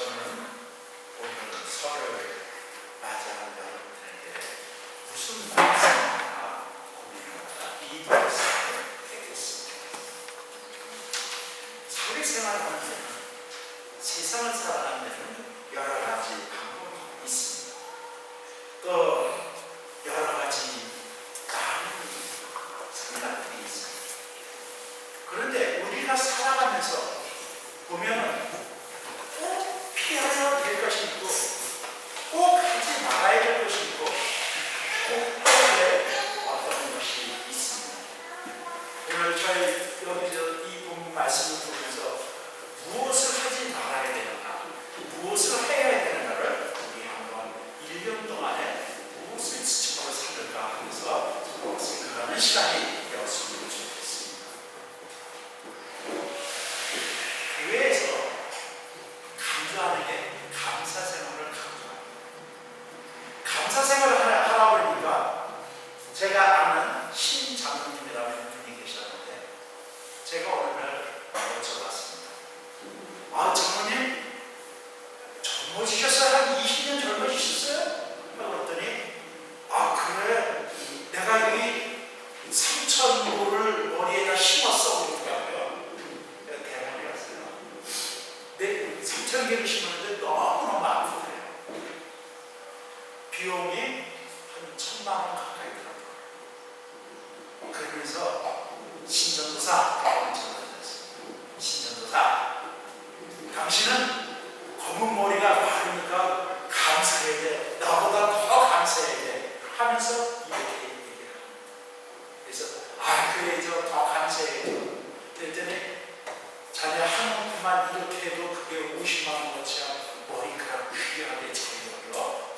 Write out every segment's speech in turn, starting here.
Southern Glück, wir uns mal mit der Borika hier an.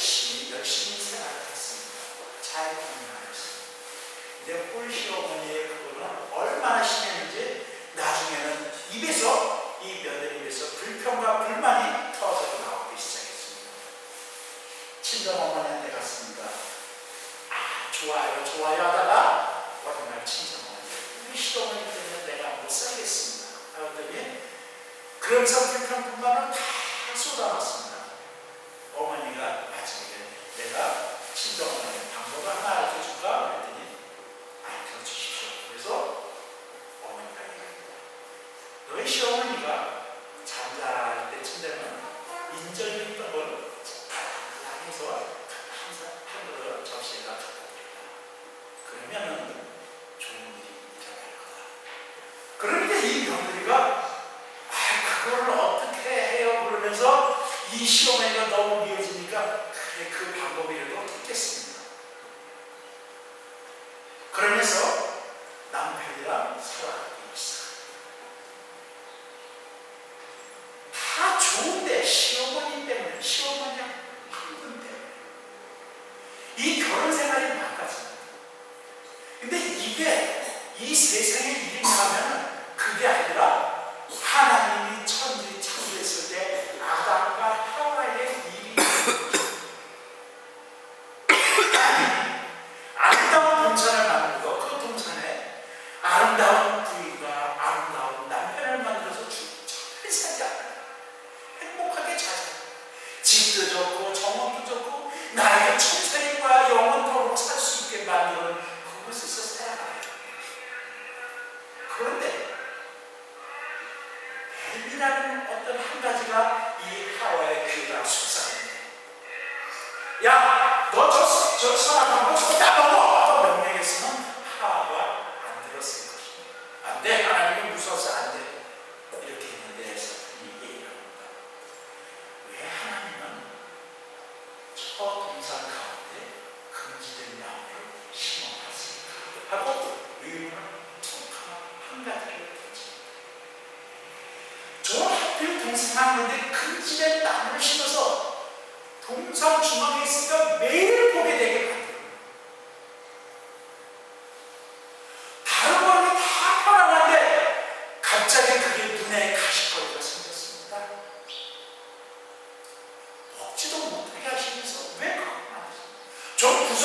열심히 열심히 생활했습니다. 잘 공부하였습니다. 근데 홀시 어머니의 하나님이 천지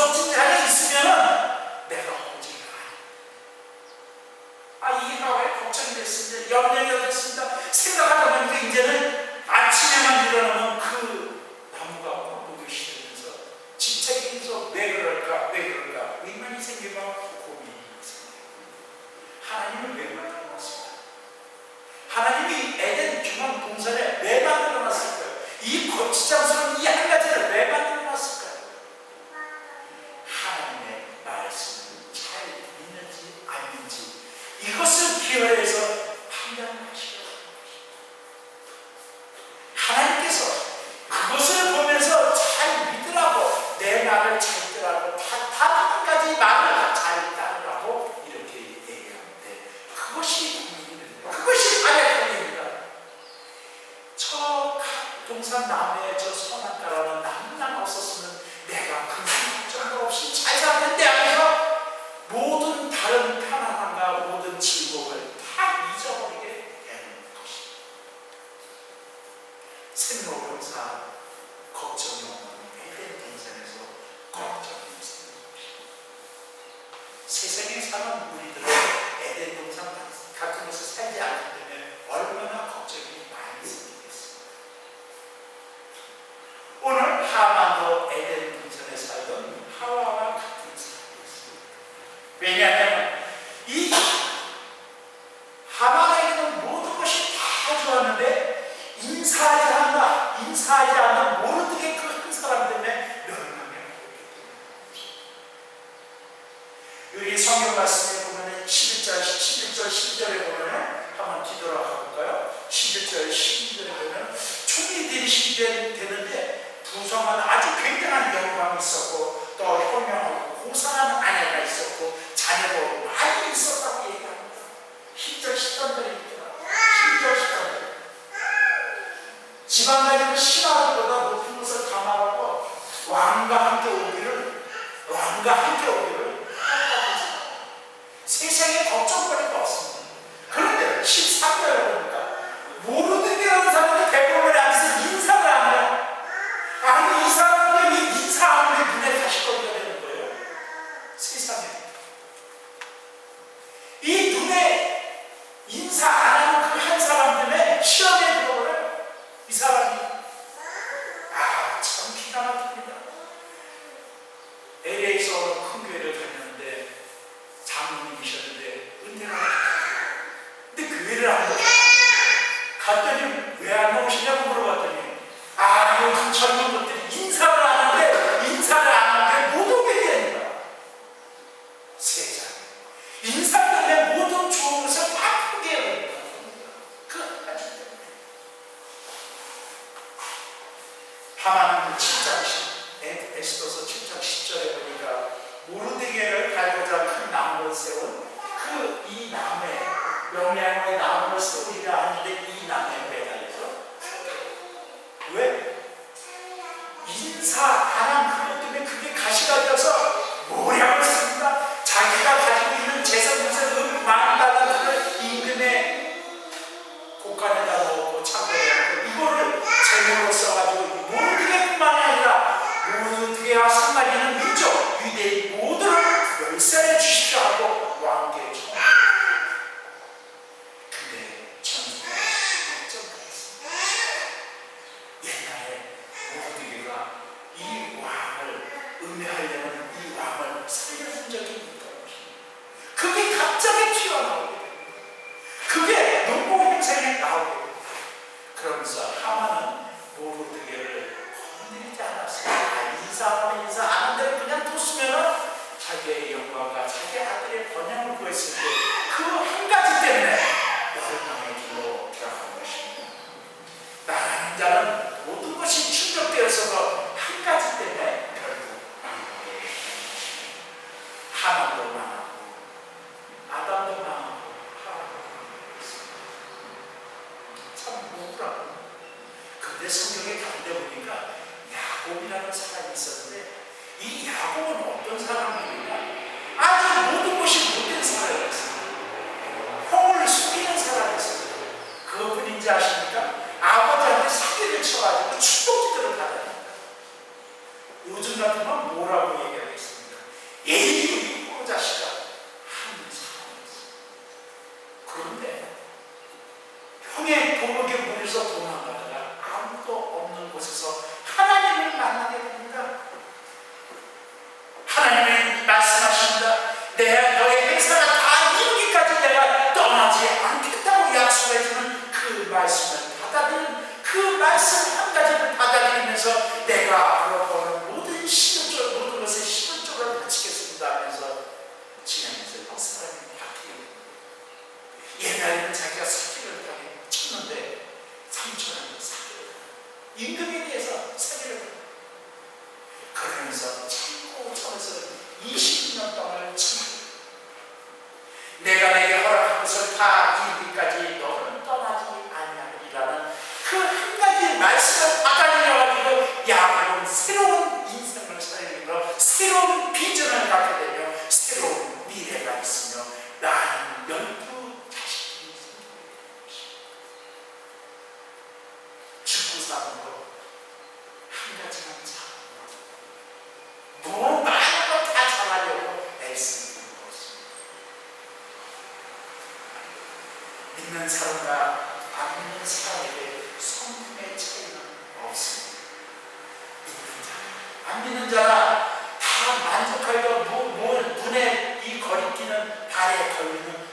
없는 자가 있으면 내가 움직이는 거아 아, 이해가 왜 걱정이 됐습니다. 염려가 됐습니다. 생각하다 보니까 이제는 아침에만 일어나면 Przecież to 무엇과 같이 학교의 번영을 구했을 때 그 한 가지 때문에 누군지 아십니까? 아버지한테 사기를 쳐가지고 충동지들을 받아야 요즘 같은 임금이 믿는 사람과 안 믿는 사람에게 성품의 차이는 없습니다. 믿는 자, 안 믿는 자가 다 만족하여 무, 무, 문에 이 거리끼는 발에 걸리는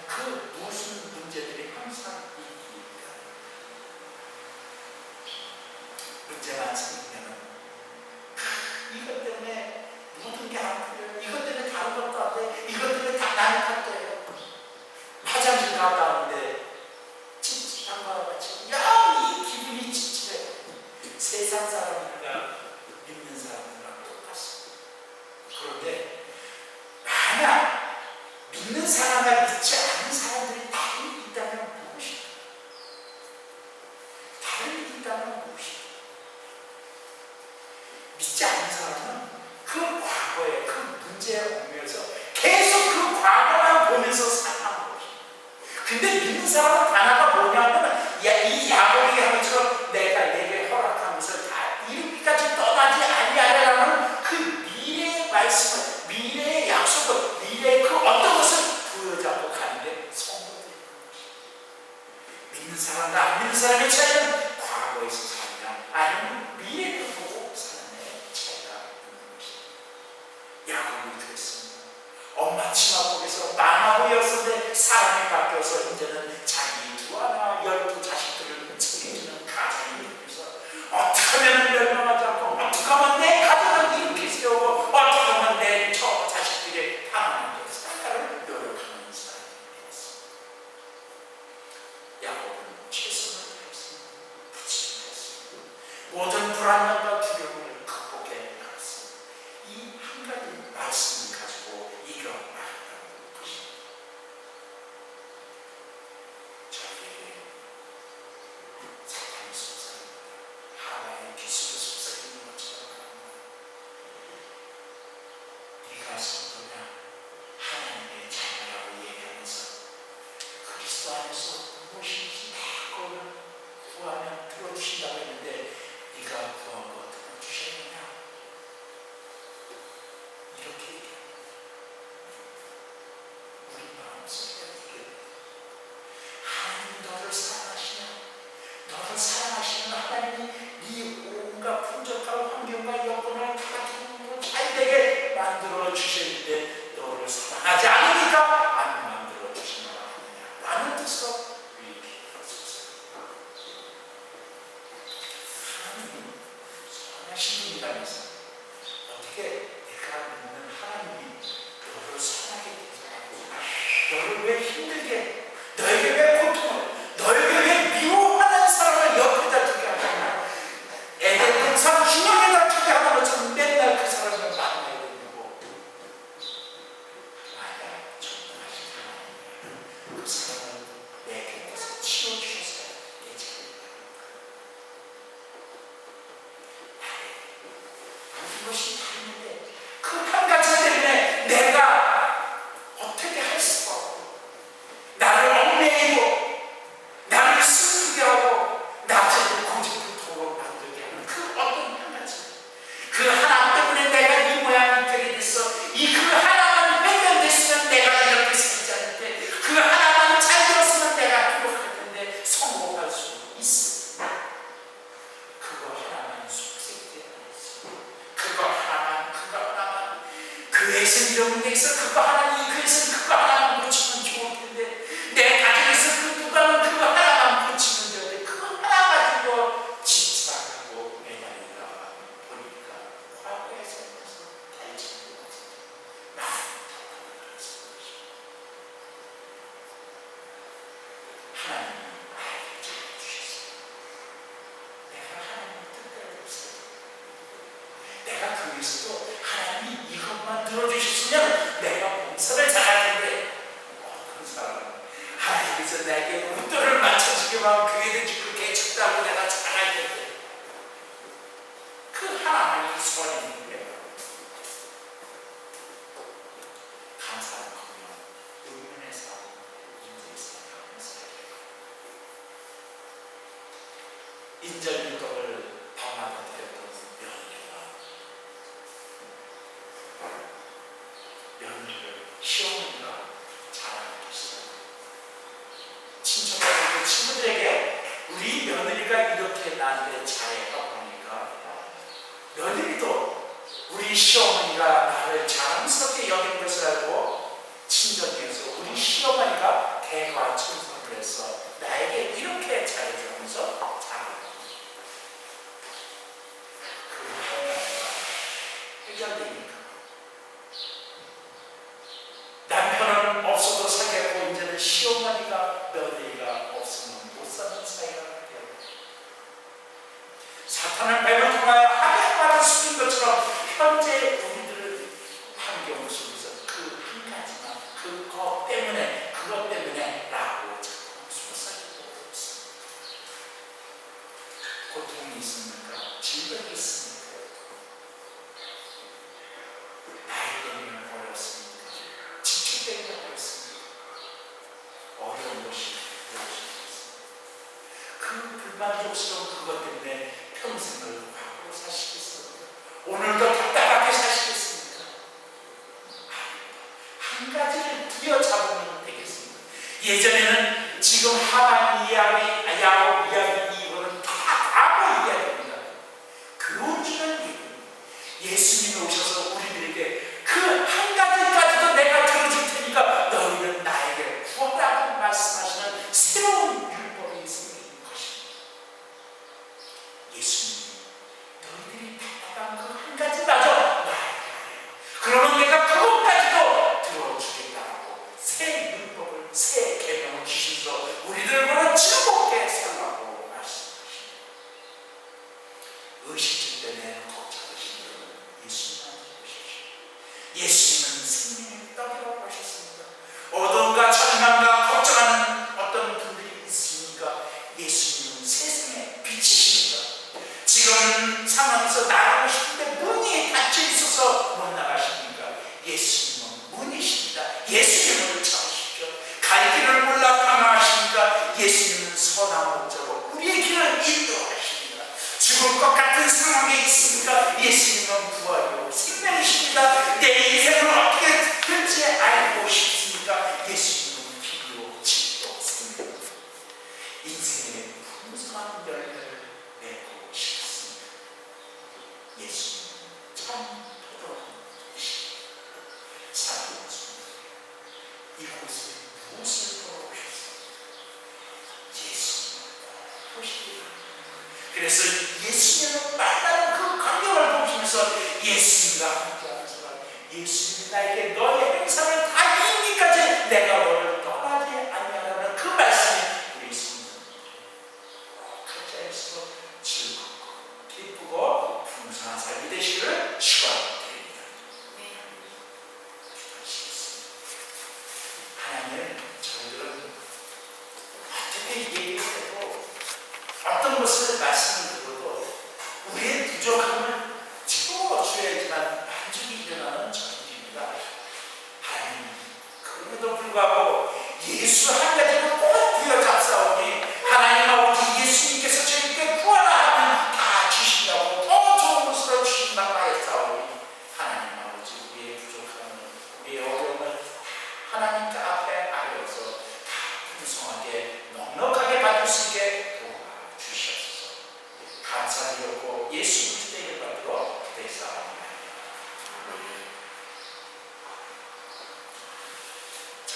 인절 율동을 방문하게 되었다. 한 가지를 부여잡으면 되겠습니다. 예전에는 지금 하반 이야기, 야곱 você vai